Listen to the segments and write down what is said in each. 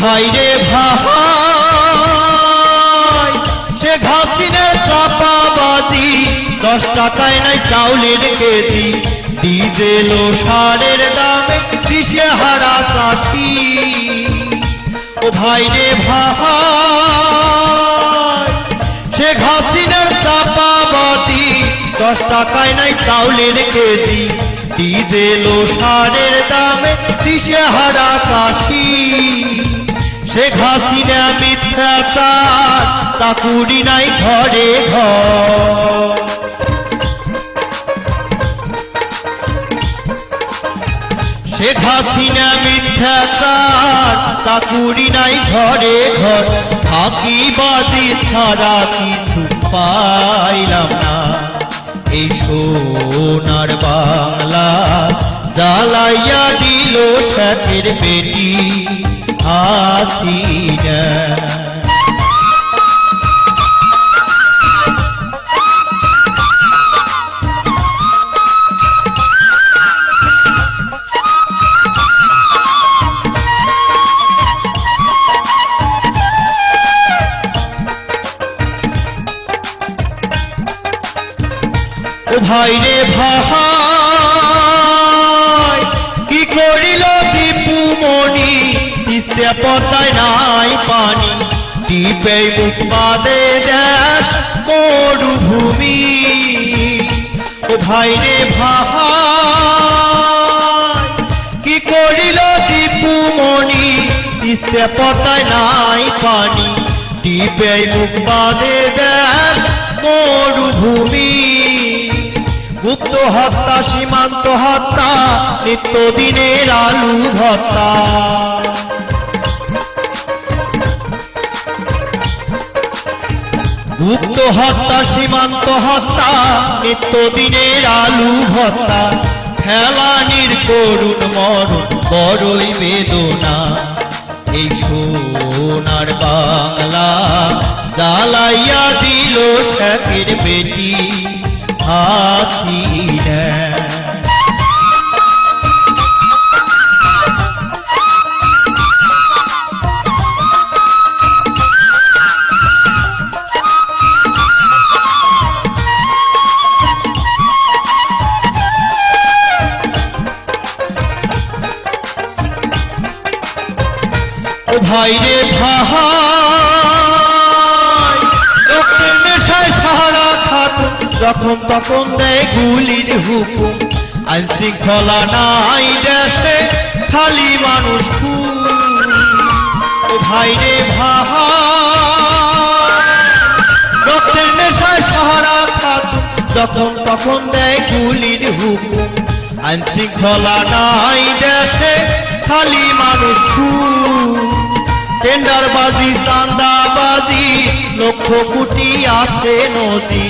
ভাই রে ভাই সে ঘাসিনে চাপা দশ টাকায় নাই চাউলের কেজি। ডিজেল ও সারের দামে দিশে হারা চাষি? ও ভাই রে ভাই, সে ঘাসিনের চাপাবাজি দশ টাকায় নাই চাউলের কেজি। ডিজেল ও সারের দামে দিশে হারা চাষি? সে ঘাসিনা মিথ্যাচার, চাকুরি নাই ঘরে ঘর। সে ঘাসিনা মিথ্যাচার চাকুরি নাই ঘরে ঘর। ফাঁকি বাজি ছাড়া কিছু পাইলাম না। এই সোনার বাংলা জ্বালাইয়া দিল সাথের বেটি, হাসিনা। ভাই রে ভাই কি করিল দীপু মনি তিস্তে পতায় নাই পানি। টিপে মুখ বাদে দেশ মরুভূমি। ও ভাই রে ভাই, কি করিল দীপু মনি তিস্তে পতায় নাই পানি। টিপে মুখ বাদে দেশ মরুভূমি। গুপ্ত হত্যা, সীমান্ত হত্যা নিত্যদিনের আলু ভত্তা গুপ্ত হত্যা, সীমান্ত হত্যা নিত্যদিনের আলু ভত্তা ফেলানির করুণ মরণ, বড়ই বেদনা। এই সোনার বাংলা জ্বালাইয়া দিল শেখের বেটি। ও ভাই রে ভাই যখন তখন দেয় গুলির হুকুম, আইন শৃঙ্খলা নাই দেশে, খালি মানুষ ভাই রে রক্তের নেশায় সাহারা খাতুন। যখন তখন দেয় গুলির হুকুম, আইন শৃঙ্খলা নাই দেশে, খালি মানুষ টেন্ডারবাজি চান্দাবাজি লক্ষ কোটি আছে নদী।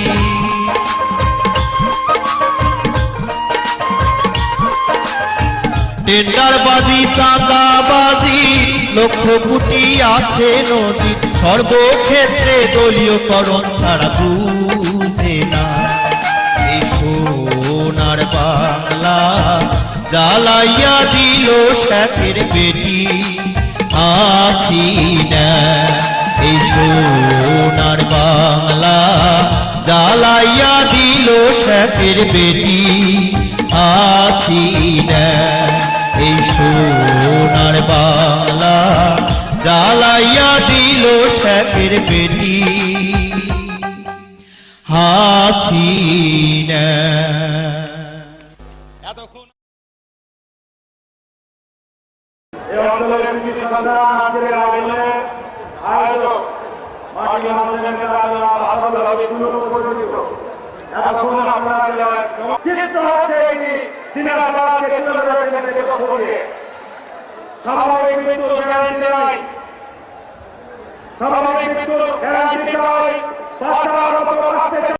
টেন্ডারবাজি, চাঁদাবাজি লক্ষ কোটি আছে নদী। সর্বক্ষেত্রে দলীয়করণ ছাড়া বুঝে না। সোনার বাংলা জ্বালাইয়া দিল শেখের বেটি হাসিনা এই সোনার বাংলা জ্বালাইয়া দিল শেখের বেটি হাসিনা শেখের বেটি। হাসিনা এই অঞ্চলের স্বাভাবিক মৃত্যুর গ্যারান্টি দেওয়ায় বাঁচার